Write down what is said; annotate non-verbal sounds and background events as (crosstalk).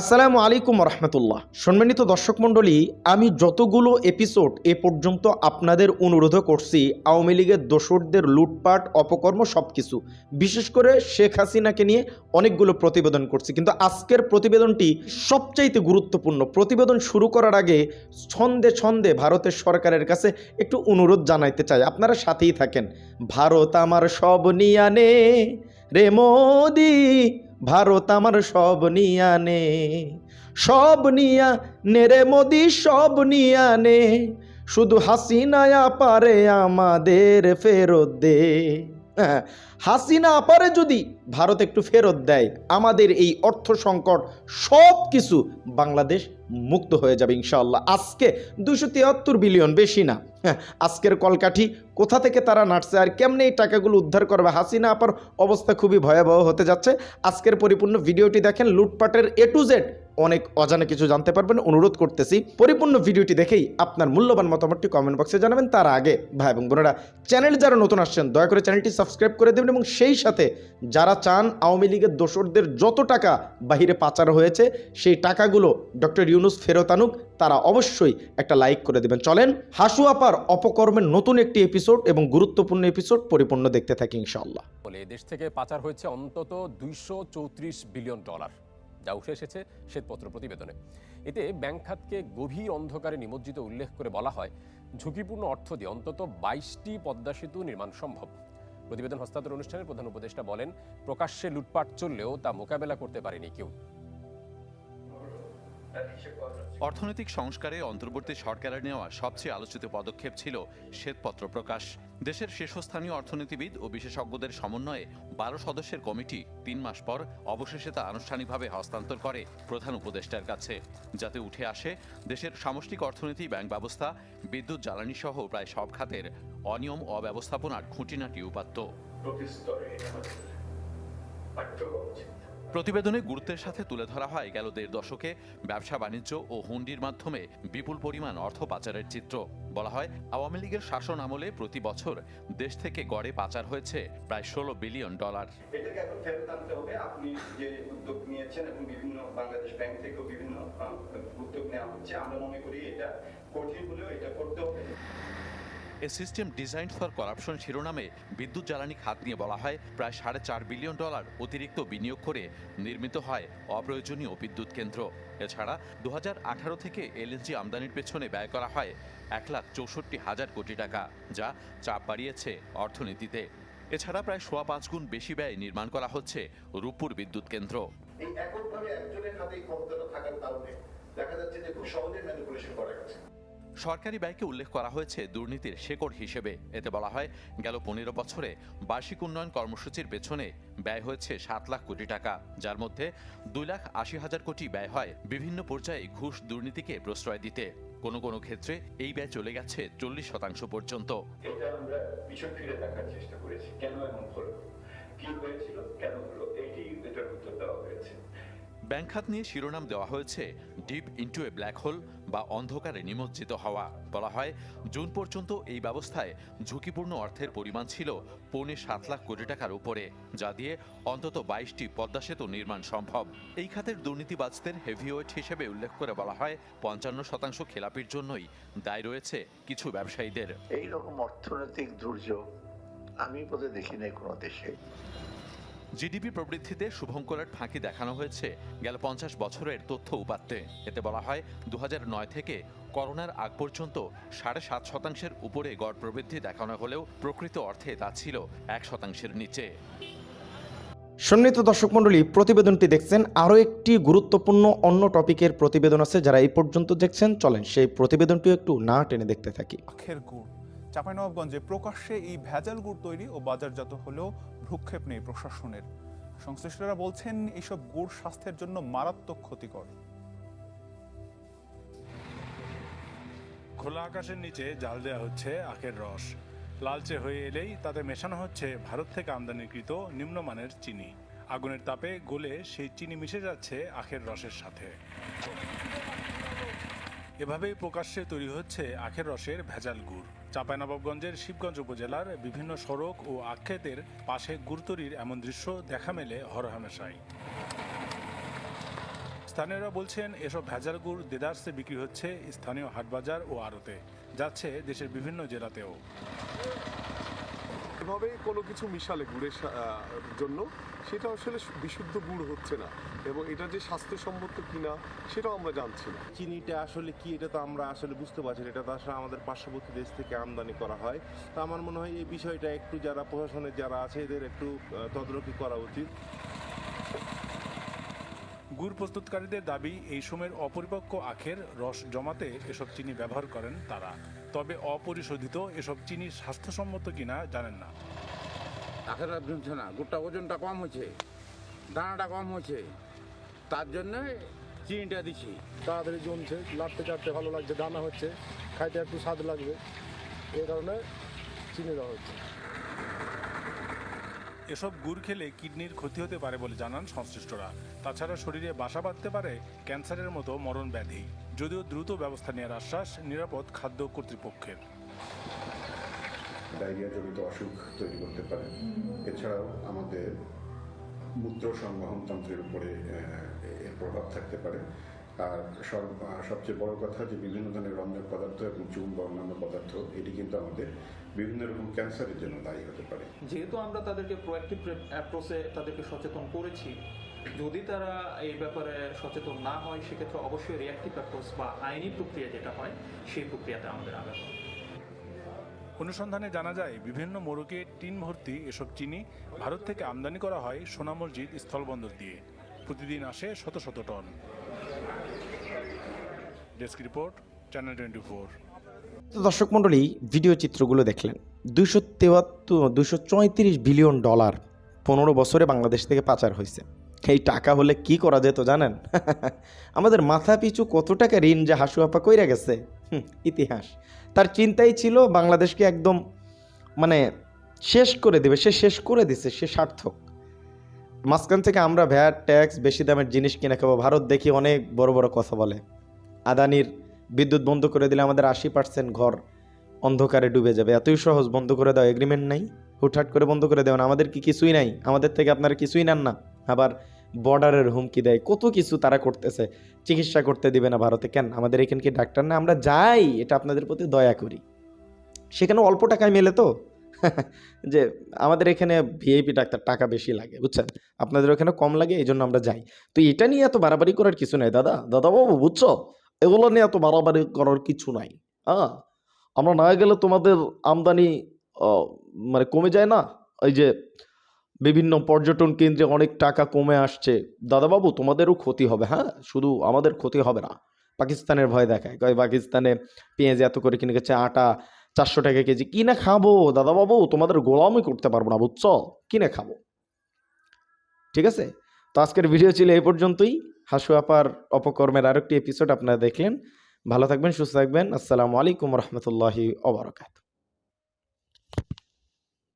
আসসালামু আলাইকুম রহমতুল্লাহ সম্মানিত দর্শক মণ্ডলী, আমি যতগুলো এপিসোড এ পর্যন্ত আপনাদের অনুরোধ করছি, আওয়ামী লীগের দোসরদের লুটপাট, অপকর্ম সব কিছু বিশেষ করে শেখ হাসিনাকে নিয়ে অনেকগুলো প্রতিবেদন করছি। কিন্তু আজকের প্রতিবেদনটি সবচাইতে গুরুত্বপূর্ণ। প্রতিবেদন শুরু করার আগে ছন্দে ছন্দে ভারতের সরকারের কাছে একটু অনুরোধ জানাইতে চাই। আপনারা সাথেই থাকেন। ভারত আমার সব নিয়ানে, রে মোদি ভারত আমার সব নিয়া নে সব নিয়া নেরে মোদি, সব নিয়া নে শুধু হাসিনায়া পারে আমাদের ফেরত দে। (laughs) হাসিনা পারে যদি ভারত একটু ফেরত দেয় আমাদের এই অর্থ সংকট সব কিছু বাংলাদেশ মুক্ত হয়ে যাবে ইনশাআল্লাহ। আজকে দুশো বিলিয়ন বেশি না। হ্যাঁ, আজকের কলকাঠি কোথা থেকে তারা নাটছে আর কেমনে এই টাকাগুলো উদ্ধার করবে? হাসিনা আপার অবস্থা খুবই ভয়াবহ হতে যাচ্ছে। আজকের পরিপূর্ণ ভিডিওটি দেখেন লুটপাটের এ টু জেড অনেক অজানা কিছু জানতে পারবেন, অনুরোধ করতেছি। পরিপূর্ণ ভিডিওটি দেখেই আপনার মূল্যবান মতামতটি কমেন্ট বক্সে জানাবেন। তার আগে, ভাই এবং বোনেরা চ্যানেল যারা নতুন আসছেন, দয়া করে চ্যানেলটি সাবস্ক্রাইব করে দেবেন এবং সেই সাথে যারা চান আওয়ামী লীগের দোসরদের যত টাকা বাহিরে পাচার হয়েছে, সেই টাকাগুলো ডক্টর ইউনুস ফেরত আনুক, তারা অবশ্যই একটা লাইক করে দেবেন। চলেন, হাসু আপার অপকর্মের নতুন একটি এপিসোড এবং গুরুত্বপূর্ণ এপিসোড পরিপূর্ণ দেখতে থাকি ইনশাআল্লাহ। বলে দেশ থেকে পাচার হয়েছে অন্তত দুইশো চৌত্রিশ বিলিয়ন ডলার যা উঠে এসেছে শ্বেতপত্র প্রতিবেদনে। এতে ব্যাংক খাতকে গভীর অন্ধকারে নিমজ্জিত উল্লেখ করে বলা হয়, ঝুঁকিপূর্ণ অর্থ দিয়ে অন্তত বাইশটি পদ্মা সেতু নির্মাণ সম্ভব। প্রতিবেদন হস্তান্তর অনুষ্ঠানের প্রধান উপদেষ্টা বলেন, প্রকাশ্যে লুটপাট চললেও তা মোকাবেলা করতে পারেনি কেউ। অর্থনৈতিক সংস্কারে অন্তর্বর্তী সরকারের নেওয়া সবচেয়ে আলোচিত পদক্ষেপ ছিল শ্বেতপত্র প্রকাশ। দেশের শীর্ষস্থানীয় অর্থনীতিবিদ ও বিশেষজ্ঞদের সমন্বয়ে বারো সদস্যের কমিটি তিন মাস পর অবশেষে তা আনুষ্ঠানিকভাবে হস্তান্তর করে প্রধান উপদেষ্টার কাছে। যাতে উঠে আসে, দেশের সামষ্টিক অর্থনীতি, ব্যাংক ব্যবস্থা, বিদ্যুৎ, জ্বালানি সহ প্রায় সব খাতের অনিয়ম, অব্যবস্থাপনার খুঁটিনাটি উপাত্ত। প্রতিবেদনে গুরুত্বের সাথে তুলে ধরা হয় গেল দেড় দশকে ব্যবসা বাণিজ্য ও হুন্ডির মাধ্যমে বিপুল পরিমাণ অর্থ পাচারের চিত্র। বলা হয়, আওয়ামী লীগের শাসন আমলে প্রতি বছর দেশ থেকে গড়ে পাচার হয়েছে প্রায় ষোলো বিলিয়ন ডলার। এটাকে a system design for corruption শিরোনামে বিদ্যুৎ জ্বালানি খাত নিয়ে বলা হয়। প্রায় সাড়ে চার বিলিয়ন ডলার অতিরিক্ত বিনিয়োগ করে নির্মিত হয় অপ্রয়োজনীয় বিদ্যুৎ কেন্দ্র। এছাড়া দু আঠারো থেকে এলএনজি আমদানির পেছনে ব্যয় করা হয় এক লাখ চৌষট্টি হাজার কোটি টাকা, যা চাপ বাড়িয়েছে অর্থনীতিতে। এছাড়া প্রায় সোয়া পাঁচ গুণ বেশি ব্যয় নির্মাণ করা হচ্ছে রূপপুর বিদ্যুৎ কেন্দ্র। এই একজনের হাতে এই ক্ষমতাটা থাকার কারণে দেখা যাচ্ছে যে খুব সহজে ম্যানিপুলেশন করা গেছে। সরকারি ব্যয়কে উল্লেখ করা হয়েছে দুর্নীতির শেকড় হিসেবে। এতে বলা হয় গেল পনেরো বছরে বার্ষিক উন্নয়ন কর্মসূচির পেছনে ব্যয় হয়েছে সাত লাখ কোটি টাকা যার মধ্যে দুই লাখ আশি হাজার কোটি ব্যয় হয় বিভিন্ন পর্যায়ে ঘুষ দুর্নীতিকে প্রশ্রয় দিতে। কোনো কোনো ক্ষেত্রে এই ব্যয় চলে গেছে চল্লিশ শতাংশ পর্যন্ত। এটা আমরা পিছন ফিরে দেখার চেষ্টা করেছি কেন এমন হলো? কি হয়েছিল? কেন হলো? এটি এটার উত্তর দেওয়া হয়েছে। ব্যাংক খাত নিয়ে শিরোনাম দেওয়া হয়েছে deep into a black hole বা অন্ধকারে নিমজ্জিত হওয়া। বলা হয়, জুন পর্যন্ত এই ব্যবস্থায় ঝুঁকিপূর্ণ অর্থের পরিমাণ ছিল পৌনে সাত লাখ কোটি টাকার উপরে, যা দিয়ে অন্তত বাইশটি পদ্মা সেতু নির্মাণ সম্ভব। এই খাতের দুর্নীতিবাজদের হেভিওয়েট হিসেবে উল্লেখ করে বলা হয়, পঞ্চান্ন শতাংশ খেলাপির জন্যই দায় রয়েছে কিছু ব্যবসায়ীদের। এইরকম অর্থনৈতিক দুর্যোগ আমি বোধহয় দেখি নাই কোনো দেশে। জিডিপি প্রবৃদ্ধিতে শুভঙ্করের ফাঁকি দেখানো হয়েছে গেল পঞ্চাশ বছরের তথ্য উপাত্তে। এতে বলা হয় দু থেকে করোনার আগ পর্যন্ত সাড়ে সাত শতাংশের উপরে গড় প্রবৃদ্ধি দেখানো হলেও প্রকৃত অর্থে তা ছিল এক শতাংশের নিচে। সম্মানিত দর্শক মণ্ডলী প্রতিবেদনটি দেখছেন। আরও একটি গুরুত্বপূর্ণ অন্য টপিকের প্রতিবেদন আছে যারা এই পর্যন্ত দেখছেন। চলেন সেই প্রতিবেদনটিও একটু না টেনে দেখতে থাকি। আখের গুড় চাঁপাইনবাবগঞ্জে প্রকাশ্যে এই ভেজাল গুড় তৈরি ও বাজারজাত হলেও ভ্রুক্ষেপ নেই প্রশাসনের। সংশ্লিষ্টরা বলছেন এইসব গুড় স্বাস্থ্যের জন্য মারাত্মক ক্ষতিকর। খোলা আকাশের নিচে জাল দেওয়া হচ্ছে আখের রস। লালচে হয়ে এলেই তাতে মেশানো হচ্ছে ভারত থেকে আমদানিকৃত নিম্নমানের চিনি। আগুনের তাপে গলে সেই চিনি মিশে যাচ্ছে আখের রসের সাথে। এভাবেই প্রকাশ্যে তৈরি হচ্ছে আখের রসের ভেজাল গুড়। চাঁপাইনবাবগঞ্জের শিবগঞ্জ উপজেলার বিভিন্ন সড়ক ও আক্ষেতের পাশে গুড় তৈরির এমন দৃশ্য দেখা মেলে হরহামেশাই। স্থানীয়রা বলছেন, এসব ভেজাল গুড় দেদার্সে বিক্রি হচ্ছে স্থানীয় হাটবাজার ও আড়তে, যাচ্ছে দেশের বিভিন্ন জেলাতেও। এভাবে কোনো কিছু মিশালে গুড়ের জন্য, সেটা আসলে বিশুদ্ধ গুড় হচ্ছে না। এবং এটা যে স্বাস্থ্যসম্মত কিনা, সেটাও আমরা জানছি না। চিনিটা আসলে কি, এটা তো আমরা আসলে বুঝতে পারছি এটা তো আসলে আমাদের পার্শ্ববর্তী দেশ থেকে আমদানি করা হয়। তা আমার মনে হয় এই বিষয়টা একটু যারা প্রশাসনের যারা আছে, এদের একটু তদারকি করা উচিত। গুড় প্রস্তুতকারীদের দাবি এই সময়ের অপরিপক্ক আখের রস জমাতে এসব চিনি ব্যবহার করেন তারা। তবে অপরিশোধিত এসব চিনি স্বাস্থ্যসম্মত কিনা জানেন না। আখের রস জমছে না গুড়টা ওজনটা কম হয়েছে দানাটা কম হয়েছে। তার জন্য চিনিটা দিচ্ছি। তাড়াতাড়ি জমছে লাড়তে চাড়তে ভালো লাগছে দানা হচ্ছে খাইতে একটু স্বাদ লাগবে। এই কারণে চিনি দেওয়া হচ্ছে। এসব গুড় খেলে কিডনির ক্ষতি হতে পারে বলে জানান সংশ্লিষ্টরা। তাছাড়া শরীরে বাসা বাঁধতে পারে ক্যান্সারের মতো মরণ ব্যাধি। যদিও দ্রুত ব্যবস্থা নেওয়ার আশ্বাস নিরাপদ খাদ্য কর্তৃপক্ষের। ডায়রিয়া জনিত অসুখ তৈরি করতে পারে। এছাড়াও আমাদের মূত্র সংবহন তন্ত্রের উপরে এর প্রভাব থাকতে পারে। আর সব সবচেয়ে বড় কথা যে বিভিন্ন ধরনের রঞ্জক পদার্থ এবং চুন বা অন্যান্য পদার্থ এটি কিন্তু আমাদের বিভিন্ন রকম ক্যান্সারের জন্য দায়ী হতে পারে। যেহেতু আমরা তাদেরকে প্রোয়াক্টিভ অ্যাপ্রোচে তাদেরকে সচেতন করেছি যদি তারা এই ব্যাপারে সচেতন না হয় সেক্ষেত্রে অবশ্যই রিয়াক্টিভ অ্যাপ্রোচ বা আইনি প্রক্রিয়া যেটা হয় সেই প্রক্রিয়াতে আমাদের আগাতে হবে। অনুসন্ধানে জানা যায় বিভিন্ন মোড়কে টিন ভর্তি এসব চিনি ভারত থেকে আমদানি করা হয় সোনা মসজিদ স্থলবন্দর দিয়ে। প্রতিদিন আসে শত শত ton. Desk report channel twenty four. তো দর্শক মণ্ডলী ভিডিও চিত্রগুলো দেখলেন। দুশো তেয়াত্তর দুশো চৌত্রিশ বিলিয়ন ডলার পনেরো বছরে বাংলাদেশ থেকে পাচার হয়েছে। এই টাকা হলে কি করা যেত জানেন? আমাদের মাথা পিছু কত টাকা ঋণ যে হাসু আপা কইরা গেছে? ইতিহাস। তার চিন্তাই ছিল বাংলাদেশকে একদম মানে শেষ করে দেবে, সে শেষ করে দিছে, সে সার্থক। মাঝখান থেকে আমরা ভ্যাট, ট্যাক্স, বেশি দামের জিনিস কিনে খাব, ভারত দেখি অনেক বড় বড় কথা বলে। আদানির বিদ্যুৎ বন্ধ করে দিলে আমাদের আশি পার্সেন্ট ঘর অন্ধকারে ডুবে যাবে। এতই সহজ, বন্ধ করে দাও এগ্রিমেন্ট নাই? হুটহাট করে বন্ধ করে দেবেন আমাদের কি কিছুই নাই? আমাদের থেকে আপনারা কিছুই নেন না। আবার বর্ডারের হুমকি দেয়। কত কিছু তারা করতেছে, চিকিৎসা করতে দিবে না ভারতে। কেন? আমাদের এখানে কি ডাক্তার না? আমরা যাই, এটা আপনাদের প্রতি দয়া করি। সেখানে অল্প টাকায় মেলে তো? (laughs) যে আমাদের এখানে ভিআইপি ডাক্তার টাকা বেশি লাগে, বুঝছেন? আপনাদের ওখানে কম লাগে এই জন্য আমরা যাই। তো এটা নিয়ে এত বাড়াবাড়ি করার কিছু নাই, দাদা। দাদা বাবু বুঝছ? এগুলো নিয়ে এত বাড়াবাড়ি করার কিছু নাই হ্যাঁ? আমরা না গেলে তোমাদের আমদানি মানে কমে যায় না? এই যে বিভিন্ন পর্যটন কেন্দ্রে অনেক টাকা কমে আসছে। দাদাবাবু, তোমাদেরও ক্ষতি হবে হ্যাঁ? শুধু আমাদের ক্ষতি হবে না। পাকিস্তানের ভয় দেখায়। কয়, পাকিস্তানে পেঁয়াজ এত করে কিনে গেছে, আটা চারশো টাকা কেজি। কিনে খাব? দাদাবাবু, তোমাদের গোলামি করতে পারব না, বুঝছ? কিনে খাব? ঠিক আছে? তো আজকের ভিডিও ছিল এই পর্যন্তই। হাসু আপার অপকর্মের আরেকটি এপিসোড আপনারা দেখলেন। ভালো থাকবেন, সুস্থ থাকবেন। আসসালামু আলাইকুম রহমতুল্লাহি ওবরাকাত